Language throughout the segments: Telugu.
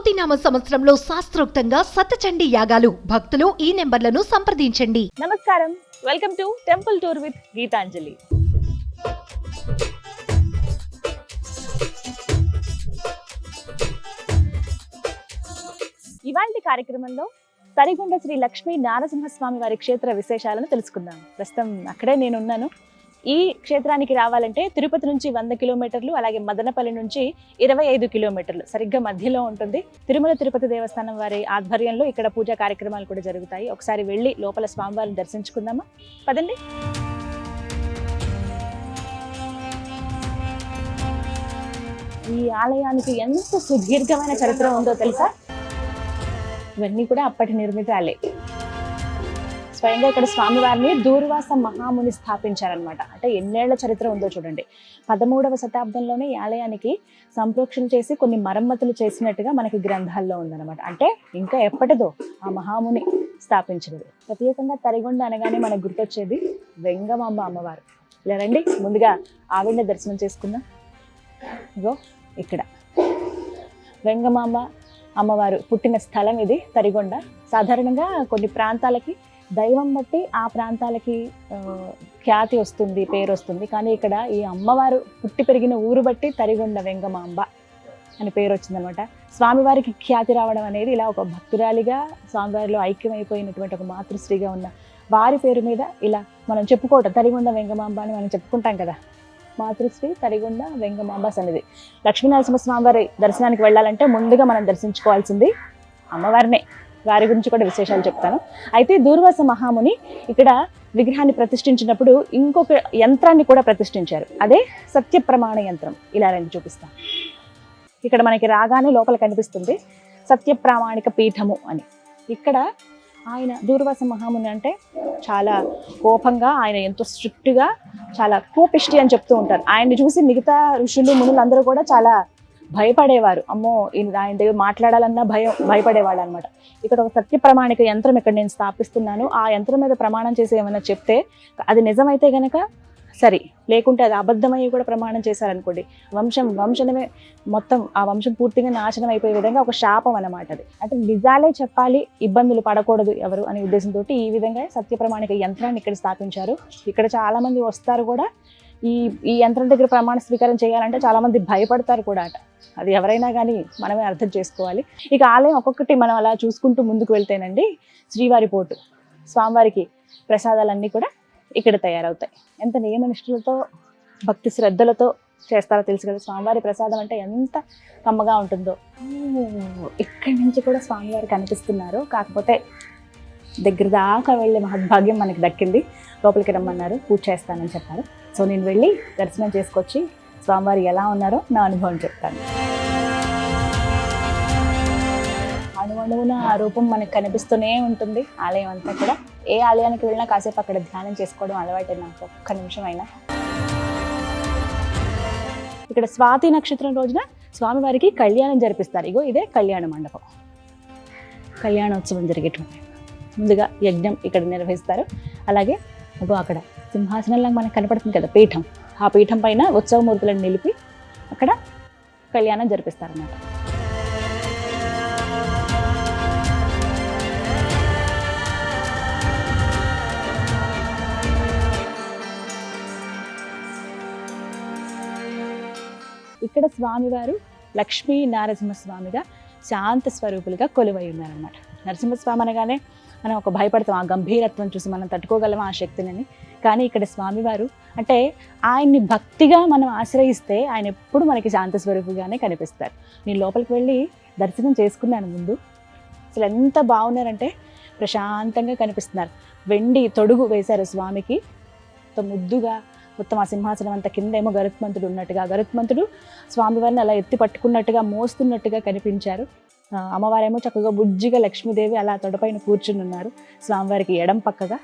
క్రోతినామ సంవత్సరంలో శాస్త్రోక్తంగా సతచండి యాగాలు. భక్తులు ఈ నెంబర్లను సంప్రదించండి. నమస్కారం. Welcome to temple tour with Geetanjali. ఇవాంటి కార్యక్రమంలో తరిగొండ శ్రీ లక్ష్మీ నారసింహస్వామి వారి క్షేత్ర విశేషాలను తెలుసుకుందాం. ప్రస్తుతం అక్కడే నేను ఉన్నాను ఈ క్షేత్రానికి రావాలంటే తిరుపతి నుంచి వంద కిలోమీటర్లు అలాగే మదనపల్లి నుంచి ఇరవై ఐదు కిలోమీటర్లు సరిగ్గా మధ్యలో ఉంటుంది. తిరుమల తిరుపతి దేవస్థానం వారి ఆధ్వర్యంలో ఇక్కడ పూజా కార్యక్రమాలు కూడా జరుగుతాయి. ఒకసారి వెళ్ళి లోపల స్వామివారిని దర్శించుకుందామా? పదండి. ఈ ఆలయానికి ఎంత సుదీర్ఘమైన చరిత్ర ఉందో తెలుసా? ఇవన్నీ కూడా అప్పటి నిర్మితాలే. స్వయంగా ఇక్కడ స్వామివారిని దూర్వాస మహాముని స్థాపించారనమాట అంటే ఎన్నేళ్ళ చరిత్ర ఉందో చూడండి. పదమూడవ శతాబ్దంలోనే ఈ ఆలయానికి సంప్రోక్షణ చేసి కొన్ని మరమ్మతులు చేసినట్టుగా మనకి గ్రంథాల్లో ఉందన్నమాట. అంటే ఇంకా ఎప్పటిదో ఆ మహాముని స్థాపించినది ప్రత్యేకంగా తరిగొండ అనగానే మనకు గుర్తొచ్చేది వెంగమాంబ అమ్మవారు. ఇలా రండి ముందుగా ఆవిడ దర్శనం చేసుకుందాం. ఇగో ఇక్కడ. వెంగమాంబ అమ్మవారు పుట్టిన స్థలం ఇది తరిగొండ. సాధారణంగా కొన్ని ప్రాంతాలకి దైవం బట్టి ఆ ప్రాంతాలకి ఖ్యాతి వస్తుంది పేరు వస్తుంది. కానీ ఇక్కడ ఈ అమ్మవారు పుట్టి పెరిగిన ఊరు బట్టి తరిగొండ వెంగమాంబ అని పేరు వచ్చిందనమాట. స్వామివారికి ఖ్యాతి రావడం అనేది ఇలా ఒక భక్తురాలిగా స్వామివారిలో ఐక్యమైపోయినటువంటి ఒక మాతృశ్రీగా ఉన్న వారి పేరు మీద ఇలా మనం చెప్పుకోవటం తరిగొండ వెంగమాంబ అని మనం చెప్పుకుంటాం కదా. మాతృశ్రీ తరిగొండ వెంగమాంబ సన్నిధి. లక్ష్మీనరసింహస్వామి వారి దర్శనానికి వెళ్ళాలంటే ముందుగా మనం దర్శించుకోవాల్సింది అమ్మవారినే. వారి గురించి కూడా విశేషాలు చెప్తాను. అయితే దూర్వాస మహాముని ఇక్కడ విగ్రహాన్ని ప్రతిష్ఠించినప్పుడు ఇంకొక యంత్రాన్ని కూడా ప్రతిష్ఠించారు. అదే సత్య ప్రమాణ యంత్రం. ఇలా రండి చూపిస్తాను. ఇక్కడ మనకి రాగానే లోపల కనిపిస్తుంది సత్య ప్రామాణిక పీఠము అని. ఇక్కడ ఆయన దూర్వాస మహాముని అంటే చాలా కోపంగా ఆయన ఎంతో స్ట్రిక్ట్గా చాలా కోపిష్టి అని చెప్తూ ఉంటారు. ఆయన్ని చూసి మిగతా ఋషులు మునులు అందరూ కూడా చాలా భయపడేవారు. అమ్మో ఆయన దగ్గర మాట్లాడాలన్నా భయం భయపడేవాళ్ళు అనమాట ఇక్కడ ఒక సత్య ప్రమాణిక యంత్రం ఇక్కడ నేను స్థాపిస్తున్నాను. ఆ యంత్రం మీద ప్రమాణం చేసి ఏమైనా చెప్తే అది నిజమైతే గనక సరే లేకుంటే అది అబద్ధమయ్యి కూడా ప్రమాణం చేశారనుకోండి. వంశం వంశనమే మొత్తం ఆ వంశం పూర్తిగా నాశనం అయిపోయే విధంగా ఒక శాపం అన్నమాట అది. అంటే నిజాలే చెప్పాలి ఇబ్బందులు పడకూడదు ఎవరు అనే ఉద్దేశంతో ఈ విధంగా సత్య ప్రమాణిక యంత్రాన్ని ఇక్కడ స్థాపించారు. ఇక్కడ చాలామంది వస్తారు కూడా ఈ ఈ యంత్రం దగ్గర ప్రమాణ స్వీకారం చేయాలంటే చాలామంది భయపడతారు కూడా అట. అది ఎవరైనా కానీ మనమే అర్థం చేసుకోవాలి. ఇక ఆలయం ఒక్కొక్కటి మనం అలా చూసుకుంటూ ముందుకు వెళ్తేనండి శ్రీవారి పోటు స్వామివారికి ప్రసాదాలన్నీ కూడా ఇక్కడ తయారవుతాయి. ఎంత నియమనిష్ఠులతో భక్తి శ్రద్ధలతో చేస్తారో తెలుసు కదా స్వామివారి ప్రసాదం అంటే ఎంత కమ్మగా ఉంటుందో. ఇక్కడి నుంచి కూడా స్వామివారు కనిపిస్తున్నారు. కాకపోతే దగ్గర దాకా వెళ్ళే మహద్భాగ్యం మనకి దక్కింది. లోపలికి రమ్మన్నారు. పూజ చేస్తానని చెప్పారు. సో నేను వెళ్ళి దర్శనం చేసుకొచ్చి స్వామివారు ఎలా ఉన్నారో నా అనుభవం చెప్తాను. అణువణువున ఆ రూపం మనకు కనిపిస్తూనే ఉంటుంది. ఆలయం అంతా కూడా. ఏ ఆలయానికి వెళ్ళినా కాసేపు అక్కడ ధ్యానం చేసుకోవడం అలవాటే నాకు. ఒక్క నిమిషం అయినా. ఇక్కడ స్వాతి నక్షత్రం రోజున స్వామివారికి కళ్యాణం జరిపిస్తారు. ఇగో ఇదే కళ్యాణ మండపం. కళ్యాణోత్సవం జరిగేటువంటి ముందుగా యజ్ఞం ఇక్కడ నిర్వహిస్తారు. అలాగే అగో అక్కడ సింహాసనంలాగా మనకు కనపడుతుంది కదా పీఠం. ఆ పీఠం పైన ఉత్సవమూర్తులను నిలిపి అక్కడ కళ్యాణం జరిపిస్తారన్నమాట. ఇక్కడ స్వామివారు లక్ష్మీ నారసింహస్వామిగా శాంత స్వరూపులుగా కొలువై ఉన్నారన్నమాట. నరసింహస్వామి అనగానే మనం ఒక భయపడతాం ఆ గంభీరత్వం చూసి మనం తట్టుకోగలం ఆ శక్తిని కానీ ఇక్కడ స్వామివారు అంటే ఆయన్ని భక్తిగా మనం ఆశ్రయిస్తే ఆయన ఎప్పుడు మనకి శాంత స్వరూపుగానే కనిపిస్తారు. నేను లోపలికి వెళ్ళి దర్శనం చేసుకున్నాను ముందు. అసలు ఎంత బాగున్నారంటే ప్రశాంతంగా కనిపిస్తున్నారు. వెండి తొడుగు వేశారు స్వామికి. మొత్తం ముద్దుగా మొత్తం ఆ సింహాసనం అంత కిందేమో గరుత్మంతుడు ఉన్నట్టుగా గరుత్మంతుడు స్వామివారిని అలా ఎత్తి పట్టుకున్నట్టుగా మోస్తున్నట్టుగా కనిపించారు. అమ్మవారేమో చక్కగా బుజ్జిగా లక్ష్మీదేవి అలా తొడపైన కూర్చుని ఉన్నారు. స్వామివారికి ఎడం పక్కగా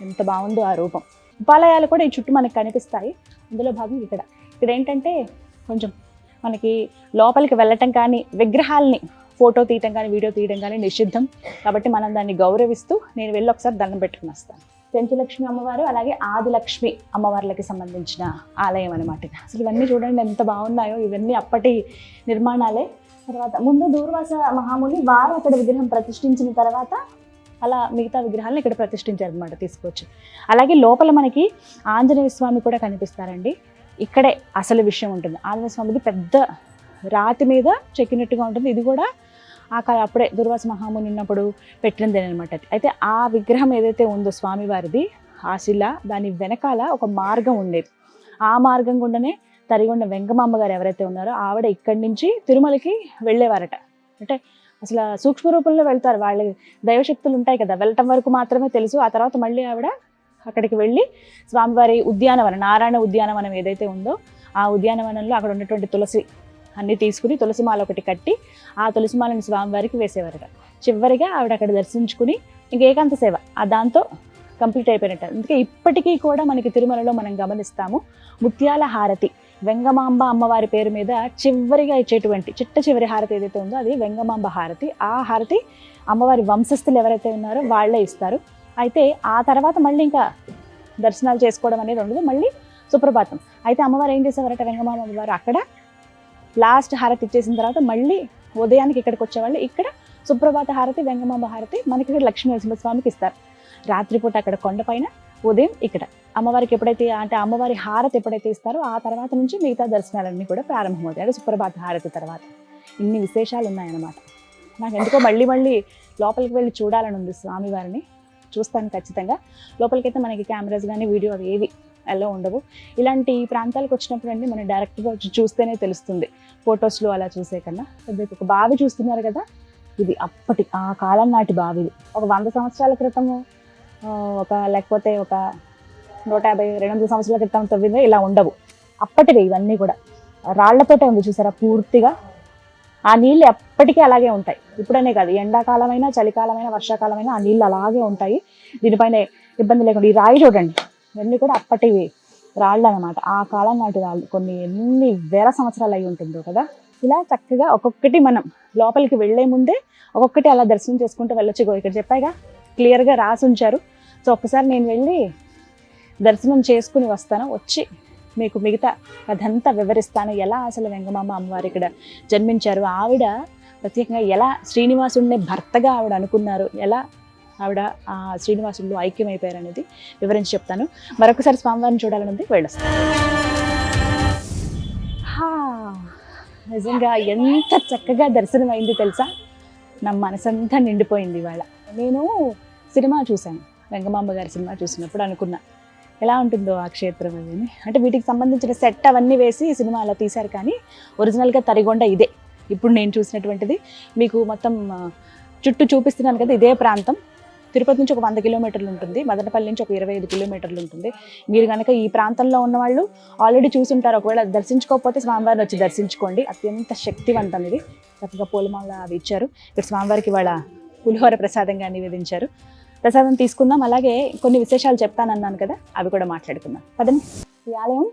ఎంత బాగుందో ఆ రూపం. ఉపాలయాలు కూడా ఈ చుట్టూ మనకి కనిపిస్తాయి. అందులో భాగం ఇక్కడ. ఇక్కడ ఏంటంటే కొంచెం మనకి లోపలికి వెళ్ళటం కానీ విగ్రహాలని ఫోటో తీయటం కానీ వీడియో తీయడం కానీ నిషిద్ధం. కాబట్టి మనం దాన్ని గౌరవిస్తూ నేను వెళ్ళి ఒకసారి దండం పెట్టుకుని వస్తాను. పెంచులక్ష్మి అమ్మవారు అలాగే ఆదిలక్ష్మి అమ్మవార్లకి సంబంధించిన ఆలయం అనమాట అసలు ఇవన్నీ చూడండి ఎంత బాగున్నాయో. ఇవన్నీ అప్పటి నిర్మాణాలే. తర్వాత ముందు దూర్వాస మహాముని వారు అక్కడ విగ్రహం ప్రతిష్ఠించిన తర్వాత అలా మిగతా విగ్రహాలను ఇక్కడ ప్రతిష్ఠించారు అనమాట తీసుకోవచ్చు అలాగే లోపల మనకి ఆంజనేయ స్వామి కూడా కనిపిస్తారండి. ఇక్కడే అసలు విషయం ఉంటుంది. ఆంజనేయ స్వామిది పెద్ద రాతి మీద చెక్కినట్టుగా ఉంటుంది. ఇది కూడా ఆ కాలం అప్పుడే దుర్వాస మహాముని ఉన్నప్పుడు పెట్టినది అనమాట అయితే ఆ విగ్రహం ఏదైతే ఉందో స్వామివారిది ఆ శిల దాని వెనకాల ఒక మార్గం ఉండేది ఆ మార్గం గుండానే తరిగొండ వెంగమాంబ గారు ఎవరైతే ఉన్నారో ఆవిడ ఇక్కడి నుంచి తిరుమలకి వెళ్ళేవారట. అంటే అసలు సూక్ష్మ రూపంలో వెళ్తారు. వాళ్ళ దైవశక్తులు ఉంటాయి కదా. వెళ్ళటం వరకు మాత్రమే తెలుసు. ఆ తర్వాత మళ్ళీ ఆవిడ అక్కడికి వెళ్ళి స్వామివారి ఉద్యానవనం నారాయణ ఉద్యానవనం ఏదైతే ఉందో ఆ ఉద్యానవనంలో అక్కడ ఉన్నటువంటి తులసి అన్ని తీసుకుని తులసిమాల ఒకటి కట్టి ఆ తులసిమాలను స్వామివారికి వేసేవారట. చివరిగా ఆవిడ అక్కడ దర్శించుకుని ఇంక ఏకాంత సేవ ఆ దాంతో కంప్లీట్ అయిపోయినట్టు. అందుకే ఇప్పటికీ కూడా మనకి తిరుమలలో మనం గమనిస్తాము ముత్యాల హారతి. వెంగమాంబ అమ్మవారి పేరు మీద చివరిగా ఇచ్చేటువంటి చిట్ట చివరి హారతి ఏదైతే ఉందో అది వెంగమాంబ హారతి. ఆ హారతి అమ్మవారి వంశస్థులు ఎవరైతే ఉన్నారో వాళ్ళే ఇస్తారు. అయితే ఆ తర్వాత మళ్ళీ ఇంకా దర్శనాలు చేసుకోవడం అనేది ఉండదు. మళ్ళీ సుప్రభాతం. అయితే అమ్మవారు ఏం చేసేవారట? వెంగమాంబ అమ్మవారు అక్కడ లాస్ట్ హారతి ఇచ్చేసిన తర్వాత మళ్ళీ ఉదయానికి ఇక్కడికి వచ్చేవాళ్ళు. ఇక్కడ సుప్రభాత హారతి వెంగమాంబ హారతి మనకి ఇక్కడ లక్ష్మీ నరసింహస్వామికి ఇస్తారు. రాత్రిపూట అక్కడ కొండపైన ఉదయం ఇక్కడ. అమ్మవారికి ఎప్పుడైతే అంటే అమ్మవారి హారతి ఎప్పుడైతే ఇస్తారో ఆ తర్వాత నుంచి మిగతా దర్శనాలన్నీ కూడా ప్రారంభమవుతాయి. అంటే సుప్రభాత హారతి తర్వాత. ఇన్ని విశేషాలు ఉన్నాయన్నమాట. నాకు ఎందుకో మళ్ళీ మళ్ళీ లోపలికి వెళ్ళి చూడాలని ఉంది స్వామివారిని చూస్తాను ఖచ్చితంగా. లోపలికైతే మనకి కెమెరాస్ కానీ వీడియో అవి ఏవి ఎలా ఉండవు. ఇలాంటి ప్రాంతాలకు వచ్చినప్పుడు అండి మనం డైరెక్ట్గా వచ్చి చూస్తేనే తెలుస్తుంది. ఫొటోస్లో అలా చూసే కన్నా. ఇప్పుడు ఒక బావి చూస్తున్నారు కదా? ఇది అప్పటి ఆ కాలం నాటి బావి ఇది ఒక వంద సంవత్సరాల క్రితము ఒక లేకపోతే ఒక నూట యాభై రెండు వందల సంవత్సరాల క్రితం తవ్విందో ఇలా ఉండవు. అప్పటివి ఇవన్నీ కూడా. రాళ్ళతోటే ఉంది చూసారా? పూర్తిగా ఆ నీళ్ళు ఎప్పటికీ అలాగే ఉంటాయి. ఇప్పుడనే కాదు ఎండాకాలమైనా చలికాలమైనా వర్షాకాలమైనా ఆ నీళ్ళు అలాగే ఉంటాయి. దీనిపైన ఇబ్బంది లేకుండా ఈ రాయి చూడండి. ఇవన్నీ కూడా అప్పటివి రాళ్ళు అనమాట ఆ కాలం నాటి రాళ్ళు. కొన్ని ఎన్ని వేల సంవత్సరాలు అయి ఉంటుందో కదా. ఇలా చక్కగా ఒక్కొక్కటి మనం లోపలికి వెళ్ళే ముందే ఒక్కొక్కటి అలా దర్శనం చేసుకుంటూ వెళ్ళొచ్చు ఇక్కడ చెప్పాగా క్లియర్గా రాసి ఉంచారు. సో ఒక్కసారి నేను వెళ్ళి దర్శనం చేసుకుని వస్తాను. వచ్చి మీకు మిగతా అదంతా వివరిస్తాను. ఎలా అసలు వెంగమామ అమ్మవారు ఇక్కడ జన్మించారు? ఆవిడ ప్రత్యేకంగా ఎలా శ్రీనివాసుడిని భర్తగా ఆవిడ అనుకున్నారు? ఎలా ఆవిడ ఆ శ్రీనివాసుడిలో ఐక్యమైపోయారు అనేది వివరించి చెప్తాను. మరొకసారి స్వామివారిని చూడాలని ఉంది. వెళ్ళొస్తాను. హా, నిజంగా ఎంత చక్కగా దర్శనం అయింది తెలుసా? నా మనసంతా నిండిపోయింది ఇవాళ. నేను సినిమా చూశాను. వెంగమాంబ గారి సినిమా చూసినప్పుడు అనుకున్నా. ఎలా ఉంటుందో ఆ క్షేత్రం అది అంటే వీటికి సంబంధించిన సెట్ అవన్నీ వేసి సినిమా అలా తీశారు కానీ ఒరిజినల్గా తరిగొండ ఇదే. ఇప్పుడు నేను చూసినటువంటిది. మీకు మొత్తం చుట్టూ చూపిస్తున్నాను కదా ఇదే ప్రాంతం. తిరుపతి నుంచి ఒక వంద కిలోమీటర్లు ఉంటుంది. మదనపల్లి నుంచి ఒక ఇరవై ఐదు కిలోమీటర్లు ఉంటుంది. మీరు కనుక ఈ ప్రాంతంలో ఉన్నవాళ్ళు ఆల్రెడీ చూసుంటారు. ఒకవేళ దర్శించుకోకపోతే స్వామివారిని వచ్చి దర్శించుకోండి. అత్యంత శక్తివంతం ఇది చక్కగా పూలమాల అవి ఇచ్చారు. ఇక్కడ స్వామివారికి వాళ్ళ పులిహోర ప్రసాదంగా నివేదించారు ప్రసాదం తీసుకుందాం. అలాగే కొన్ని విశేషాలు చెప్తానన్నాను కదా అవి కూడా మాట్లాడుకుందాం. పదండి. ఈ ఆలయం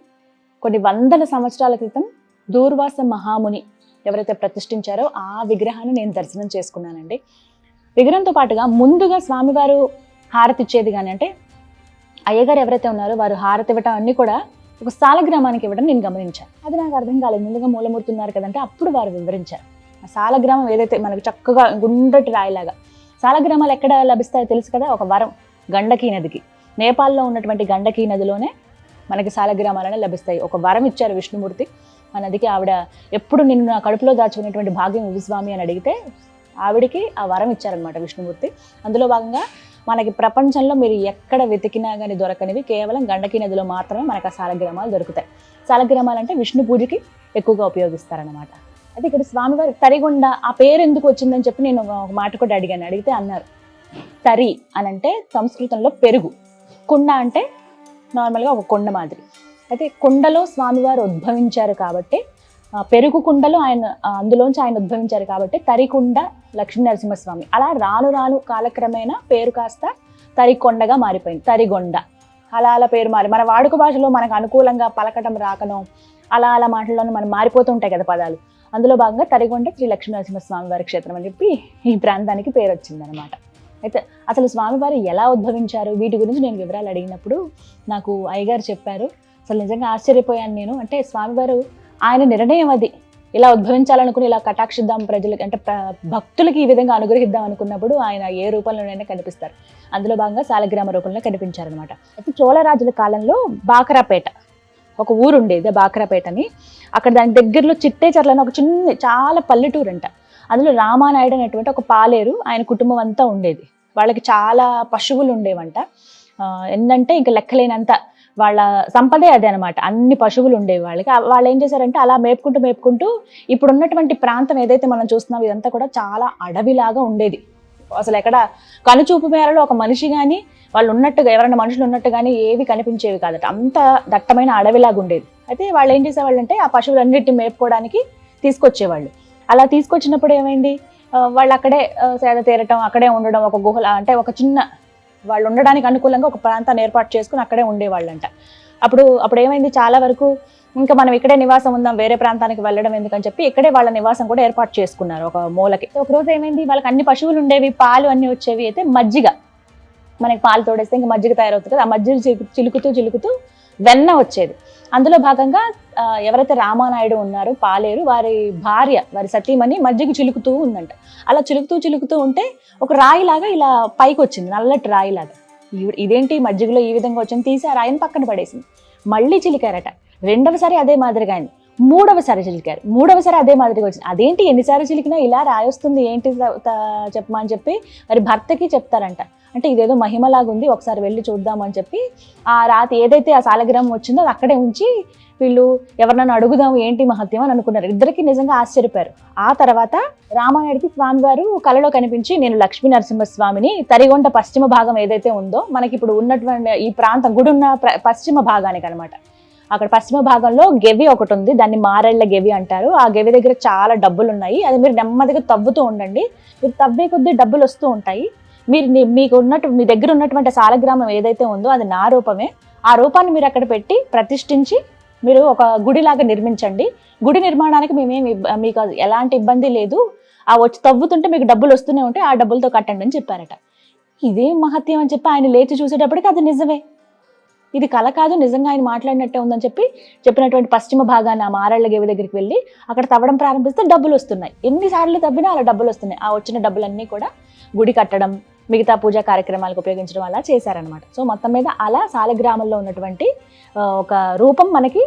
కొన్ని వందల సంవత్సరాల క్రితం దూర్వాస మహాముని ఎవరైతే ప్రతిష్ఠించారో ఆ విగ్రహాన్ని నేను దర్శనం చేసుకున్నానండి. విగ్రహంతో పాటుగా ముందుగా స్వామివారు హారతి ఇచ్చేది కానీ అంటే అయ్యగారు ఎవరైతే ఉన్నారో వారు హారతి ఇవ్వటం అన్నీ కూడా ఒక సాలగ్రామానికి ఇవ్వడం నేను గమనించాను. అది నాకు అర్థం కాలేదు. ముందుగా మూలమూర్తున్నారు కదంటే అప్పుడు వారు వివరించారు. సాలగ్రామం ఏదైతే మనకి చక్కగా గుండ్రటి రాయిలాగా సాలగ్రామాలు ఎక్కడ లభిస్తాయో తెలుసు కదా? ఒక వరం గండకీ నదికి. నేపాల్లో ఉన్నటువంటి గండకీ నదిలోనే మనకి సాలగ్రామాలనే లభిస్తాయి. ఒక వరం ఇచ్చారు విష్ణుమూర్తి. ఆ నదికి ఆవిడ ఎప్పుడు నిన్ను నా కడుపులో దాచుకునేటువంటి భాగ్యం ఇవ్వు స్వామి అని అడిగితే ఆవిడికి ఆ వరం ఇచ్చారనమాట విష్ణుమూర్తి. అందులో భాగంగా మనకి ప్రపంచంలో మీరు ఎక్కడ వెతికినా కానీ దొరకనివి కేవలం గండకీ నదిలో మాత్రమే మనకు ఆ సాలగ్రామాలు దొరుకుతాయి. సాలగ్రామాలు అంటే విష్ణు పూజకి ఎక్కువగా ఉపయోగిస్తారనమాట అయితే ఇక్కడ స్వామివారి తరిగొండ ఆ పేరు ఎందుకు వచ్చిందని చెప్పి నేను ఒక మాట కూడా అడిగాను. అడిగితే అన్నారు తరి అని అంటే సంస్కృతంలో పెరుగు. కుండ అంటే నార్మల్గా ఒక కొండ మాదిరి. అయితే కుండలో స్వామివారు ఉద్భవించారు కాబట్టి పెరుగు కుండలో ఆయన అందులోంచి ఆయన ఉద్భవించారు కాబట్టి తరికుండ లక్ష్మీ నరసింహస్వామి అలా రాను రాను కాలక్రమేణా పేరు కాస్త తరికొండగా మారిపోయింది. తరిగొండ. అలా అలా పేరు మారి మన వాడుక భాషలో మనకు అనుకూలంగా పలకటం రాకనో అలా అలా మాటల్లోనూ మనం మారిపోతుంటాయి కదా పదాలు. అందులో భాగంగా తరిగొండ శ్రీ లక్ష్మీనరసింహ స్వామివారి వారి క్షేత్రం అని చెప్పి ఈ ప్రాంతానికి పేరు వచ్చిందనమాట అయితే అసలు స్వామివారు ఎలా ఉద్భవించారు? వీటి గురించి నేను వివరాలు అడిగినప్పుడు నాకు అయ్యగారు చెప్పారు. అసలు నిజంగా ఆశ్చర్యపోయాను నేను. అంటే స్వామివారు ఆయన నిర్ణయం అది. ఇలా ఉద్భవించాలనుకుని ఇలా కటాక్షిద్దాం ప్రజలకి అంటే భక్తులకి ఈ విధంగా అనుగ్రహిద్దాం అనుకున్నప్పుడు ఆయన ఏ రూపంలోనైనా కనిపిస్తారు. అందులో భాగంగా సాలగ్రామ రూపంలో కనిపించారనమాట అయితే చోళరాజుల కాలంలో బాకరాపేట ఒక ఊరు ఉండేది బాక్రాపేట అని అక్కడ దాని దగ్గరలో చిట్టేచర్ల అని ఒక చిన్న చాలా పల్లెటూరు అంట అందులో రామానాయుడు అనేటువంటి ఒక పాలేరు ఆయన కుటుంబం అంతా ఉండేది. వాళ్ళకి చాలా పశువులు ఉండేవంట. ఆ, ఏంటంటే ఇంకా లెక్కలేనంత వాళ్ళ సంపదే అదే అనమాట అన్ని పశువులు ఉండేవి వాళ్ళకి. వాళ్ళు ఏం చేశారంటే అలా మేపుకుంటూ మేపుకుంటూ ఇప్పుడు ఉన్నటువంటి ప్రాంతం ఏదైతే మనం చూస్తున్నాం ఇదంతా కూడా చాలా అడవిలాగా ఉండేది. అసలు ఎక్కడ కనుచూపు మేరలో ఒక మనిషి కానీ వాళ్ళు ఉన్నట్టుగా ఎవరైనా మనుషులు ఉన్నట్టు కానీ ఏవి కనిపించేవి కాదట. అంత దట్టమైన అడవిలాగా ఉండేది. అయితే వాళ్ళు ఏం చేసేవాళ్ళంటే ఆ పశువులన్నిటిని మేపుకోవడానికి తీసుకొచ్చేవాళ్ళు. అలా తీసుకొచ్చినప్పుడు ఏమైంది? వాళ్ళు అక్కడే సేద తీరటం అక్కడే ఉండడం ఒక గుహల అంటే ఒక చిన్న వాళ్ళు ఉండడానికి అనుకూలంగా ఒక ప్రాంతాన్ని ఏర్పాటు చేసుకుని అక్కడే ఉండేవాళ్ళంట. అప్పుడు అప్పుడు ఏమైంది చాలా వరకు ఇంకా మనం ఇక్కడే నివాసం ఉందాం వేరే ప్రాంతానికి వెళ్ళడం ఎందుకని చెప్పి ఇక్కడే వాళ్ళ నివాసం కూడా ఏర్పాటు చేసుకున్నారు ఒక మూలకి. ఒక రోజు ఏమైంది? వాళ్ళకి అన్ని పశువులు ఉండేవి పాలు అన్ని వచ్చేవి. అయితే మజ్జిగ మనకి పాలు తోడేస్తే ఇంకా మజ్జిగ తయారవుతుంది. కదా ఆ మజ్జిగ చిలుకు- చిలుకుతూ చిలుకుతూ వెన్న వచ్చేది. అందులో భాగంగా ఎవరైతే రామానాయుడు ఉన్నారో పాలేరు వారి భార్య వారి సతీమణి మజ్జిగ చిలుకుతూ ఉందంట. అలా చిలుకుతూ చిలుకుతూ ఉంటే ఒక రాయిలాగా ఇలా పైకి వచ్చింది నల్లటి రాయిలాగా. ఇదేంటి మజ్జిగలో ఈ విధంగా వచ్చింది? తీసి ఆ రాయిని పక్కన పడేసింది. మళ్ళీ చిలికారట. రెండవసారి అదే మాదిరిగా అయింది మూడవసారి చిలికారు. మూడవసారి అదే మాదిరిగా వచ్చింది. అదేంటి ఎన్నిసార్లు చిలికినా ఇలా రాయి వస్తుంది ఏంటి చెప్పమని చెప్పమా అని చెప్పి మరి భర్తకి చెప్తారంట. అంటే ఇదేదో మహిమలాగా ఉంది ఒకసారి వెళ్ళి చూద్దామని చెప్పి ఆ రాతి ఏదైతే ఆ సాలగ్రామం వచ్చిందో అది అక్కడే ఉంచి వీళ్ళు ఎవరినైనా అడుగుదాం ఏంటి మహత్యం అని అనుకున్నారు. ఇద్దరికి నిజంగా ఆశ్చర్యపోయారు. ఆ తర్వాత రామాయణకి స్వామి వారు కలలో కనిపించి నేను లక్ష్మీ నరసింహస్వామిని తరిగొండ పశ్చిమ భాగం ఏదైతే ఉందో మనకి ఇప్పుడు ఉన్నటువంటి ఈ ప్రాంతం గుడి ఉన్న ప్ర- పశ్చిమ భాగానికి అనమాట అక్కడ పశ్చిమ భాగంలో గెవి ఒకటి ఉంది. దాన్ని మారెళ్ళ గెవి అంటారు. ఆ గెవి దగ్గర చాలా డబ్బులు ఉన్నాయి. అది మీరు నెమ్మదిగా తవ్వుతూ ఉండండి. మీరు తవ్వే కొద్దీ డబ్బులు వస్తూ ఉంటాయి. మీరు మీకు ఉన్నట్టు మీ దగ్గర ఉన్నటువంటి సాలగ్రామం ఏదైతే ఉందో అది నా రూపమే. ఆ రూపాన్ని మీరు అక్కడ పెట్టి ప్రతిష్ఠించి మీరు ఒక గుడిలాగా నిర్మించండి. గుడి నిర్మాణానికి మేమేమి మీకు అది ఎలాంటి ఇబ్బంది లేదు. ఆ వచ్చి తవ్వుతుంటే మీకు డబ్బులు వస్తూనే ఉంటే ఆ డబ్బులతో కట్టండి అని చెప్పారట. ఇదేం మహత్యం అని చెప్పి ఆయన లేచి చూసేటప్పటికి అది నిజమే. ఇది కళ కాదు నిజంగా ఆయన మాట్లాడినట్టే ఉందని చెప్పి చెప్పినటువంటి పశ్చిమ భాగాన్ని ఆ మారళ్ళ గేవి దగ్గరికి వెళ్ళి అక్కడ తవ్వడం ప్రారంభిస్తే డబ్బులు వస్తున్నాయి. ఎన్నిసార్లు తవ్వినా అలా డబ్బులు వస్తున్నాయి. ఆ వచ్చిన డబ్బులన్నీ కూడా గుడి కట్టడం మిగతా పూజా కార్యక్రమాలకు ఉపయోగించడం అలా చేశారనమాట సో మొత్తం మీద అలా సాలగ్రామంలో ఉన్నటువంటి ఒక రూపం మనకి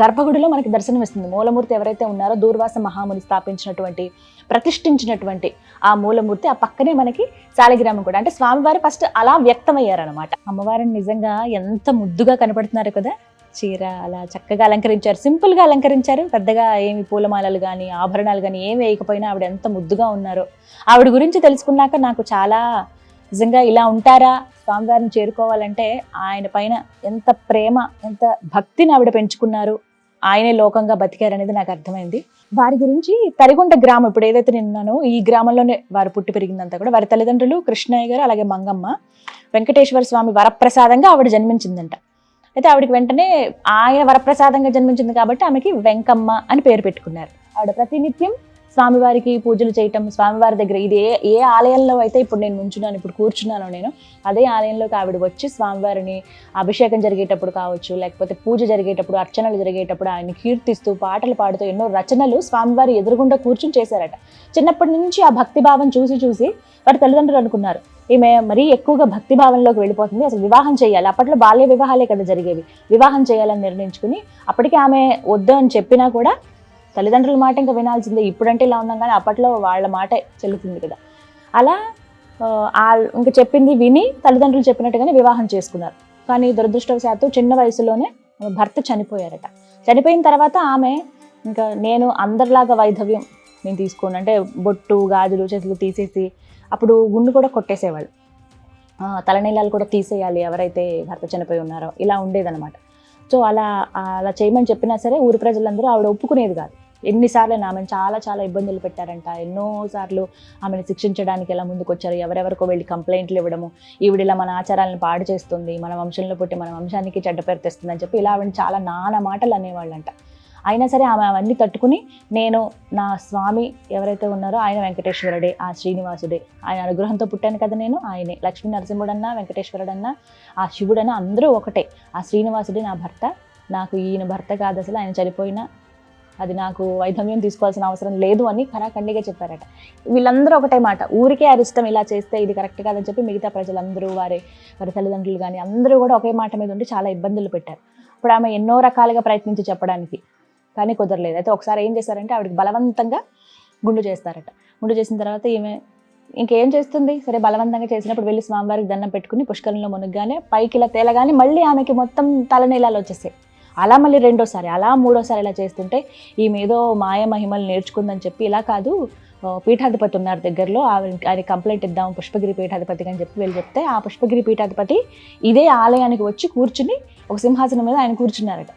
గర్భగుడిలో మనకి దర్శనమిస్తుంది. మూలమూర్తి ఎవరైతే ఉన్నారో దూర్వాస మహాముని స్థాపించినటువంటి ప్రతిష్ఠించినటువంటి ఆ మూలమూర్తి ఆ పక్కనే మనకి శాలిగ్రామం కూడా. అంటే స్వామివారు ఫస్ట్ అలా వ్యక్తమయ్యారనమాట అమ్మవారిని నిజంగా ఎంత ముద్దుగా కనపడుతున్నారు కదా. చీర అలా చక్కగా అలంకరించారు. సింపుల్గా అలంకరించారు. పెద్దగా ఏమి పూలమాలలు కానీ ఆభరణాలు కానీ ఏమి వేయకపోయినా ఆవిడ ఎంత ముద్దుగా ఉన్నారో. ఆవిడ గురించి తెలుసుకున్నాక నాకు చాలా నిజంగా ఇలా ఉంటారా? స్వామివారిని చేరుకోవాలంటే ఆయన పైన ఎంత ప్రేమ ఎంత భక్తిని ఆవిడ పెంచుకున్నారు. ఆయనే లోకంగా బతికారనేది నాకు అర్థమైంది. వారి గురించి తరిగుంట గ్రామం ఇప్పుడు ఏదైతే నిన్నానో ఈ గ్రామంలోనే వారు పుట్టి పెరిగిందంతా కూడా వారి తల్లిదండ్రులు కృష్ణయ్య గారు అలాగే మంగమ్మ వెంకటేశ్వర స్వామి వరప్రసాదంగా ఆవిడ జన్మించిందంట. అయితే ఆవిడకి వెంటనే ఆయన వరప్రసాదంగా జన్మించింది కాబట్టి ఆమెకి వెంకమ్మ అని పేరు పెట్టుకున్నారు. ఆవిడ ప్రతినిత్యం స్వామివారికి పూజలు చేయటం స్వామివారి దగ్గర ఇది ఏ ఏ ఆలయంలో అయితే ఇప్పుడు నేను ఉంచున్నాను ఇప్పుడు కూర్చున్నాను నేను అదే ఆలయంలోకి ఆవిడ వచ్చి స్వామివారిని అభిషేకం జరిగేటప్పుడు కావచ్చు లేకపోతే పూజ జరిగేటప్పుడు అర్చనలు జరిగేటప్పుడు ఆయన కీర్తిస్తూ పాటలు పాడుతూ ఎన్నో రచనలు స్వామివారి ఎదురుగుండా కూర్చుని చేశారట. చిన్నప్పటి నుంచి ఆ భక్తి భావం చూసి చూసి వారి తల్లిదండ్రులు అనుకున్నారు ఈమె మరీ ఎక్కువగా భక్తి భావంలోకి వెళ్ళిపోతుంది అసలు వివాహం చేయాలి. అప్పట్లో బాల్య వివాహాలే కదా జరిగేవి వివాహం చేయాలని నిర్ణయించుకుని అప్పటికి ఆమె వద్దు అని చెప్పినా కూడా తల్లిదండ్రుల మాట ఇంకా వినాల్సిందే. ఇప్పుడంటే ఇలా ఉన్నాం కానీ అప్పట్లో వాళ్ళ మాటే చెల్లుతుంది కదా. అలా ఇంకా చెప్పింది విని తల్లిదండ్రులు చెప్పినట్టుగానే వివాహం చేసుకున్నారు. కానీ దురదృష్టవశాత్తు చిన్న వయసులోనే భర్త చనిపోయారట. చనిపోయిన తర్వాత ఆమె ఇంకా నేను అందరిలాగా వైధవ్యం నేను తీసుకోను. అంటే బొట్టు గాజులు చేతులు తీసేసి అప్పుడు గుండు కూడా కొట్టేసేవాళ్ళు. తలనీలాలు కూడా తీసేయాలి ఎవరైతే భర్త చనిపోయి ఉన్నారో. ఇలా ఉండేదన్నమాట. సో అలా అలా చేయమని చెప్పినా సరే ఊరి ప్రజలందరూ ఆవిడ ఒప్పుకునేది కాదు. ఎన్నిసార్లు ఆమెను చాలా చాలా ఇబ్బందులు పెట్టారంట. ఎన్నోసార్లు ఆమెను శిక్షించడానికి ఎలా ముందుకు వచ్చారు? ఎవరెవరికో వెళ్ళి కంప్లైంట్లు ఇవ్వడము. ఈవిడ ఇలా మన ఆచారాలను పాడు చేస్తుంది. మన వంశంలో పుట్టి మన వంశానికి చెడ్డ పేరు తెస్తుందని చెప్పి ఇలా ఆవిడ చాలా నానా మాటలు అనేవాళ్ళంట. అయినా సరే ఆమె అవన్నీ తట్టుకుని నేను నా స్వామి ఎవరైతే ఉన్నారో ఆయన వెంకటేశ్వరుడే ఆ శ్రీనివాసుడే. ఆయన అనుగ్రహంతో పుట్టాను కదా నేను ఆయనే. లక్ష్మీ నరసింహుడన్నా వెంకటేశ్వరుడన్నా ఆ శివుడన్నా అందరూ ఒకటే. ఆ శ్రీనివాసుడే నా భర్త. నాకు ఈయన భర్త కాదు అసలు. ఆయన చనిపోయిన అది నాకు వైధమ్యం తీసుకోవాల్సిన అవసరం లేదు అని ఖరాఖండిగా చెప్పారట. వీళ్ళందరూ ఒకటే మాట ఊరికే అరిష్టం ఇలా చేస్తే ఇది కరెక్ట్ కాదని చెప్పి మిగతా ప్రజలందరూ వారి వారి తల్లిదండ్రులు కానీ అందరూ కూడా ఒకే మాట మీద ఉండి చాలా ఇబ్బందులు పెట్టారు. ఇప్పుడు ఆమె ఎన్నో రకాలుగా ప్రయత్నించి చెప్పడానికి కానీ కుదరలేదు. అయితే ఒకసారి ఏం చేశారంటే ఆవిడకి బలవంతంగా గుండు చేస్తారట. గుండు చేసిన తర్వాత ఈమె ఇంకేం చేస్తుంది? సరే బలవంతంగా చేసినప్పుడు వెళ్ళి స్వామివారికి దండం పెట్టుకుని పుష్కరంలో మునగ్గానే పైకి ఇలా తేలగానే మళ్ళీ ఆమెకి మొత్తం తలనీలాలు వచ్చేసాయి అలా మళ్ళీ రెండోసారి అలా మూడోసారి ఇలా చేస్తుంటే ఈ ఏదో మాయ మహిమలు నేర్చుకుందని చెప్పి ఇలా కాదు పీఠాధిపతి ఉన్నారు దగ్గరలో ఆయన కంప్లైంట్ ఇద్దాం పుష్పగిరి పీఠాధిపతికి అని చెప్పి వెళ్ళి చెప్తే ఆ పుష్పగిరి పీఠాధిపతి ఇదే ఆలయానికి వచ్చి కూర్చుని ఒక సింహాసనం మీద ఆయన కూర్చున్నారట.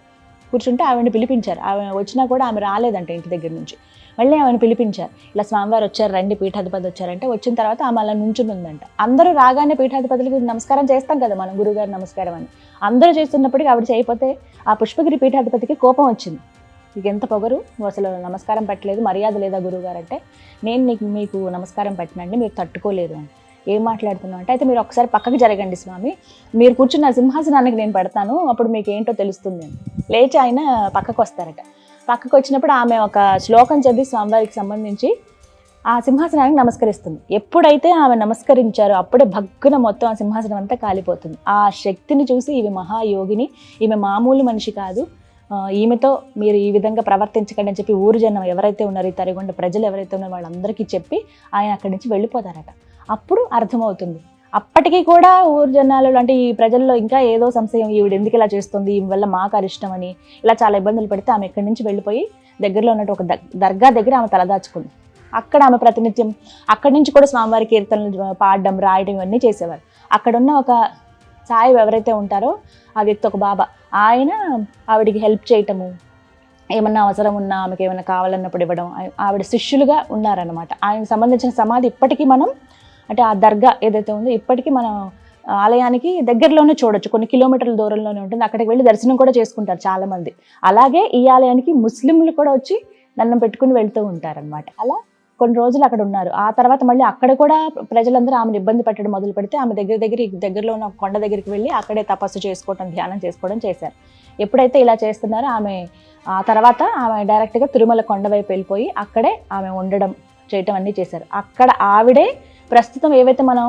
కూర్చుంటే ఆవిడని పిలిపించారు. ఆమె వచ్చినా కూడా ఆమె రాలేదంట ఇంటి దగ్గర నుంచి. మళ్ళీ ఆమెను పిలిపించారు. ఇలా స్వామివారు వచ్చారు రండి పీఠాధిపతి వచ్చారంటే వచ్చిన తర్వాత ఆమె అలా నుంచుని ఉందంట అందరూ రాగానే పీఠాధిపతులకు నమస్కారం చేస్తాం కదా మనం గురుగారు నమస్కారం అని. అందరూ చేస్తున్నప్పటికీ ఆవిడ చేయకపోతే ఆ పుష్పగిరి పీఠాధిపతికి కోపం వచ్చింది. నీకు ఎంత పొగరు? నువ్వు అసలు నమస్కారం పెట్టలేదు మర్యాద లేదా గురువుగారు అంటే నేను నీకు మీకు నమస్కారం పెట్టినండి మీరు తట్టుకోలేదు అని. ఏం మాట్లాడుతున్నావు అంటే అయితే మీరు ఒకసారి పక్కకి జరగండి స్వామి. మీరు కూర్చున్న సింహాసనానికి నేను పెడతాను అప్పుడు మీకు ఏంటో తెలుస్తుంది అని. లేచి ఆయన పక్కకు వస్తారట పక్కకు వచ్చినప్పుడు ఆమె ఒక శ్లోకం చదివి స్వామివారికి సంబంధించి ఆ సింహాసనానికి నమస్కరిస్తుంది. ఎప్పుడైతే ఆమె నమస్కరించారో అప్పుడే భగ్గున మొత్తం ఆ సింహాసనం అంతా కాలిపోతుంది. ఆ శక్తిని చూసి ఈమె మహాయోగిని ఈమె మామూలు మనిషి కాదు. ఈమెతో మీరు ఈ విధంగా ప్రవర్తించకండి అని చెప్పి ఊరు జనం ఎవరైతే ఉన్నారో ఈ తరిగొండ ప్రజలు ఎవరైతే ఉన్నారో వాళ్ళందరికీ చెప్పి ఆయన అక్కడి నుంచి వెళ్ళిపోతారట. అప్పుడు అర్థమవుతుంది. అప్పటికీ కూడా ఊరు జనాలు అంటే ఈ ప్రజల్లో ఇంకా ఏదో సంశయం ఈవిడ ఎందుకు ఇలా చేస్తుంది ఈమె వల్ల మాకు అరిష్టం అని ఇలా చాలా ఇబ్బందులు పెడితే ఆమె ఇక్కడి నుంచి వెళ్ళిపోయి దగ్గరలో ఉన్నట్టు ఒక దర్గా దగ్గర ఆమె తలదాచుకుంది అక్కడ ఆమె ప్రతినిత్యం అక్కడి నుంచి కూడా స్వామివారి కీర్తనలు పాడడం రాయడం ఇవన్నీ చేసేవారు. అక్కడున్న ఒక సాయి ఎవరైతే ఉంటారో ఆ వ్యక్తి ఒక బాబా. ఆయన ఆవిడికి హెల్ప్ చేయటము ఏమన్నా అవసరం ఉన్నా ఆమెకి ఏమైనా కావాలన్నప్పుడు ఇవ్వడం ఆవిడ శిష్యులుగా ఉన్నారనమాట ఆయనకు సంబంధించిన సమాధి ఇప్పటికీ మనం అంటే ఆ దర్గా ఏదైతే ఉందో ఇప్పటికీ మనం ఆలయానికి దగ్గరలోనే చూడొచ్చు. కొన్ని కిలోమీటర్ల దూరంలోనే ఉంటుంది. అక్కడికి వెళ్ళి దర్శనం కూడా చేసుకుంటారు చాలామంది. అలాగే ఈ ఆలయానికి ముస్లింలు కూడా వచ్చి దండం పెట్టుకుని వెళ్తూ ఉంటారనమాట అలా కొన్ని రోజులు అక్కడ ఉన్నారు. ఆ తర్వాత మళ్ళీ అక్కడ కూడా ప్రజలందరూ ఆమెను ఇబ్బంది పెట్టడం మొదలు పెడితే ఆమె దగ్గర దగ్గర దగ్గరలో ఉన్న కొండ దగ్గరికి వెళ్ళి అక్కడే తపస్సు చేసుకోవడం ధ్యానం చేసుకోవడం చేశారు. ఎప్పుడైతే ఇలా చేస్తున్నారో ఆమె ఆ తర్వాత ఆమె డైరెక్ట్గా తిరుమల కొండ వైపు వెళ్ళిపోయి అక్కడే ఆమె ఉండడం చేయటం అన్నీ చేశారు. అక్కడ ఆవిడే ప్రస్తుతం ఏవైతే మనం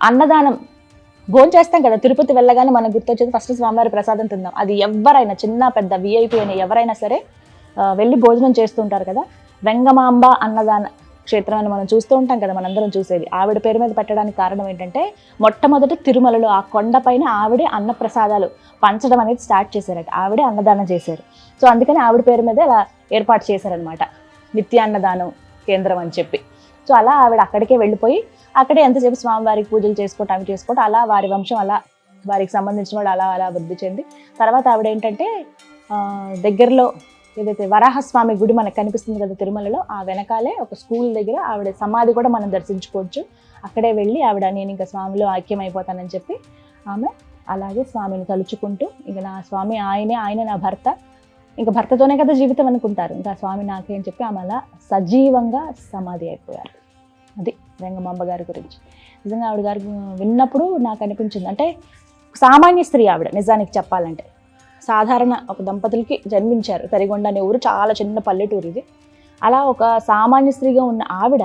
అన్నదానం భోజనం చేస్తాం కదా తిరుపతి వెళ్ళగానే మనకు గుర్తొచ్చేది ఫస్ట్ స్వామివారి ప్రసాదం తిందాం. అది ఎవరైనా చిన్న పెద్ద విఐపి అయినా ఎవరైనా సరే వెళ్ళి భోజనం చేస్తుంటారు కదా. వెంగమాంబ అన్నదాన క్షేత్రం మనం చూస్తూ ఉంటాం కదా మనందరం చూసేది. ఆవిడ పేరు మీద పెట్టడానికి కారణం ఏంటంటే మొట్టమొదటి తిరుమలలో ఆ కొండపైన ఆవిడే అన్నప్రసాదాలు పంచడం అనేది స్టార్ట్ చేశారట. ఆవిడే అన్నదానం చేశారు. సో అందుకని ఆవిడ పేరు మీద అలా ఏర్పాటు చేశారనమాట నిత్యాన్నదానం కేంద్రం అని చెప్పి. సో అలా ఆవిడ అక్కడికే వెళ్ళిపోయి అక్కడే ఎంతసేపు స్వామివారికి పూజలు చేసుకోవటం అవి చేసుకోవటం అలా వారి వంశం అలా వారికి సంబంధించిన వాళ్ళు అలా అలా వృద్ధి చెంది తర్వాత ఆవిడ ఏంటంటే దగ్గరలో ఏదైతే వరాహస్వామి గుడి మనకు కనిపిస్తుంది కదా తిరుమలలో ఆ వెనకాలే ఒక స్కూల్ దగ్గర ఆవిడ సమాధి కూడా మనం దర్శించుకోవచ్చు. అక్కడే వెళ్ళి ఆవిడ నేను ఇంకా స్వామిలో ఐక్యమైపోతానని చెప్పి ఆమె అలాగే స్వామిని తలుచుకుంటూ ఇక నా స్వామి ఆయనే ఆయన నా భర్త. ఇంకా భర్తతోనే కదా జీవితం అనుకుంటారు. ఇంకా స్వామి నాకే అని చెప్పి ఆమె అలా సజీవంగా సమాధి అయిపోయారు. అది రంగమాంబ గారి గురించి. నిజంగా ఆవిడ గారు విన్నప్పుడు నాకు అనిపించింది. అంటే సామాన్య స్త్రీ ఆవిడ నిజానికి చెప్పాలంటే. సాధారణ ఒక దంపతులకి జన్మించారు. తరిగొండ అనే ఊరు చాలా చిన్న పల్లెటూరు ఇది. అలా ఒక సామాన్య స్త్రీగా ఉన్న ఆవిడ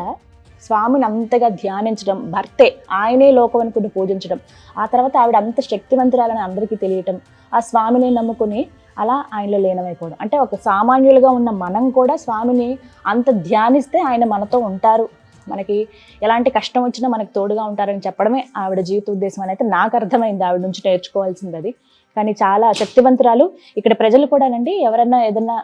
స్వామిని అంతగా ధ్యానించడం భర్తే ఆయనే లోకం అనుకుని పూజించడం ఆ తర్వాత ఆవిడ అంత శక్తివంతురాలని అందరికీ తెలియటం ఆ స్వామిని నమ్ముకుని అలా ఆయనలో లీనమైపోవడం. అంటే ఒక సామాన్యులుగా ఉన్న మనం కూడా స్వామిని అంత ధ్యానిస్తే ఆయన మనతో ఉంటారు. మనకి ఎలాంటి కష్టం వచ్చినా మనకు తోడుగా ఉంటారని చెప్పడమే ఆవిడ జీవిత ఉద్దేశం అని అయితే నాకు అర్థమైంది. ఆవిడ నుంచి నేర్చుకోవాల్సింది అది. కానీ చాలా శక్తివంతురాలు. ఇక్కడ ప్రజలు కూడానండి ఎవరన్నా ఏదన్నా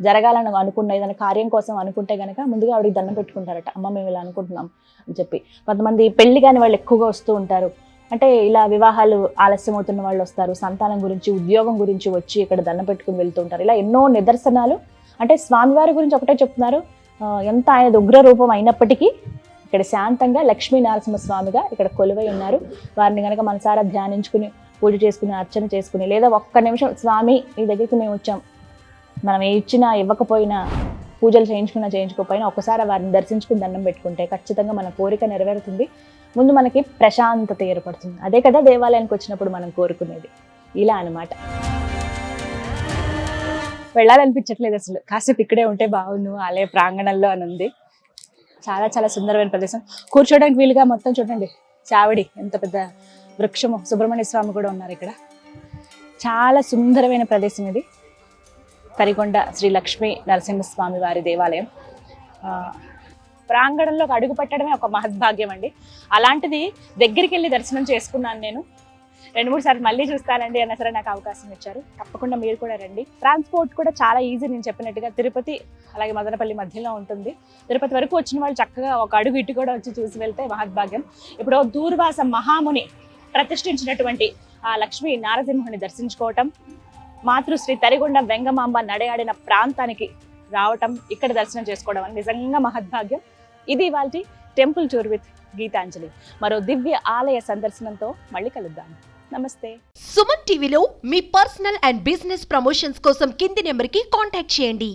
జరగాలని అనుకున్న ఏదైనా కార్యం కోసం అనుకుంటే గనక ముందుగా ఆవిడకి దండం పెట్టుకుంటారట. అమ్మ మేము ఇలా అనుకుంటున్నాం అని చెప్పి. కొంతమంది పెళ్ళి కాని వాళ్ళు ఎక్కువగా వస్తూ ఉంటారు. అంటే ఇలా వివాహాలు ఆలస్యం అవుతున్న వాళ్ళు వస్తారు. సంతానం గురించి ఉద్యోగం గురించి వచ్చి ఇక్కడ దండం పెట్టుకుని వెళ్తూ ఉంటారు. ఇలా ఎన్నో నిదర్శనాలు. అంటే స్వామివారి గురించి ఒకటే చెప్తున్నారు. ఎంత ఆయన ఉగ్ర రూపం అయినప్పటికీ ఇక్కడ శాంతంగా లక్ష్మీ నరసింహస్వామిగా ఇక్కడ కొలువై ఉన్నారు. వారిని కనుక మనసారా ధ్యానించుకుని పూజ చేసుకుని అర్చన చేసుకుని లేదా ఒక్క నిమిషం స్వామి మీ దగ్గరికి మేము వచ్చాం. మనం ఏ ఇచ్చినా ఇవ్వకపోయినా పూజలు చేయించుకున్నా చేయించుకోకపోయినా ఒకసారి వారిని దర్శించుకుని దండం పెట్టుకుంటే ఖచ్చితంగా మన కోరిక నెరవేరుతుంది. ముందు మనకి ప్రశాంతత ఏర్పడుతుంది. అదే కదా దేవాలయానికి వచ్చినప్పుడు మనం కోరుకునేది. ఇలా అన్నమాట. వెళ్ళాలనిపించట్లేదు అసలు. కాసేపు ఇక్కడే ఉంటే బాగుండు ఆలయ ప్రాంగణంలో అని ఉంది. చాలా చాలా సుందరమైన ప్రదేశం. కూర్చోడానికి వీలుగా మొత్తం చూడండి. చావడి ఎంత పెద్ద వృక్షము సుబ్రహ్మణ్య స్వామి కూడా ఉన్నారు ఇక్కడ. చాలా సుందరమైన ప్రదేశం ఇది. తరికొండ శ్రీ లక్ష్మీ నరసింహస్వామి వారి దేవాలయం. ప్రాంగణంలో ఒక అడుగు పెట్టడమే ఒక మహద్భాగ్యం అండి. అలాంటిది దగ్గరికి వెళ్ళి దర్శనం చేసుకున్నాను నేను. రెండు మూడు సార్లు మళ్ళీ చూస్తానండి అన్న సరే నాకు అవకాశం ఇచ్చారు. తప్పకుండా మీరు కూడా రండి. ట్రాన్స్పోర్ట్ కూడా చాలా ఈజీ నేను చెప్పినట్టుగా తిరుపతి అలాగే మదనపల్లి మధ్యలో ఉంటుంది. తిరుపతి వరకు వచ్చిన వాళ్ళు చక్కగా ఒక అడుగు ఇటు కూడా వచ్చి చూసి వెళ్తే మహద్భాగ్యం. ఇప్పుడు దూర్వాస మహాముని ప్రతిష్ఠించినటువంటి ఆ లక్ష్మి నారసింహుని దర్శించుకోవటం మాతృశ్రీ తరిగొండ వెంగమాంబ నడయాడిన ప్రాంతానికి రావటం ఇక్కడ దర్శనం చేసుకోవడం అని నిజంగా మహద్భాగ్యం. ఇది ఇవాళ టెంపుల్ టూర్ విత్ గీతాంజలి. మరో దివ్య ఆలయ సందర్శనంతో మళ్ళీ కలుద్దాం. నమస్తే. సుమన్ టీవీలో మీ పర్సనల్ అండ్ బిజినెస్ ప్రమోషన్స్ కోసం కింది నెంబర్కి కాంటాక్ట్ చేయండి.